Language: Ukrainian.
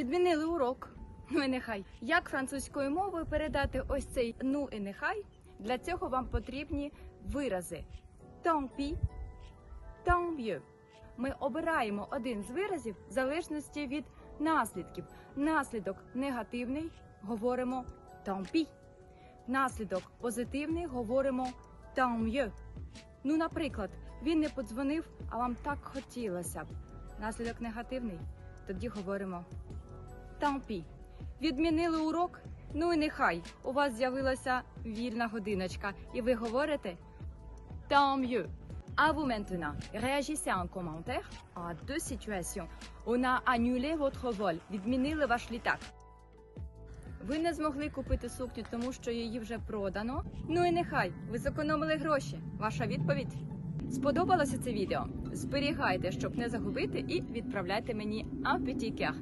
Відмінили урок. Ну і нехай. Як французькою мовою передати ось цей ну і нехай? Для цього вам потрібні вирази tant pis, tant mieux. Ми обираємо один з виразів в залежності від наслідків. Наслідок негативний говоримо tant pis. Наслідок позитивний говоримо tant mieux. Ну, наприклад, він не подзвонив, а вам так хотілося б. Наслідок негативний. Тоді говоримо pis. Відмінили урок? Ну і нехай. У вас з'явилася вільна годиночка, і ви говорите tant mieux. À vous maintenant, réagissez en commentaire à deux situations. On a annulé votre. Відмінили ваш літак. Ви не змогли купити сукню, тому що її вже продано. Ну і нехай, ви зекономили гроші. Ваша відповідь. Сподобалося це відео? Зберігайте, щоб не загубити, і відправляйте мені cœur.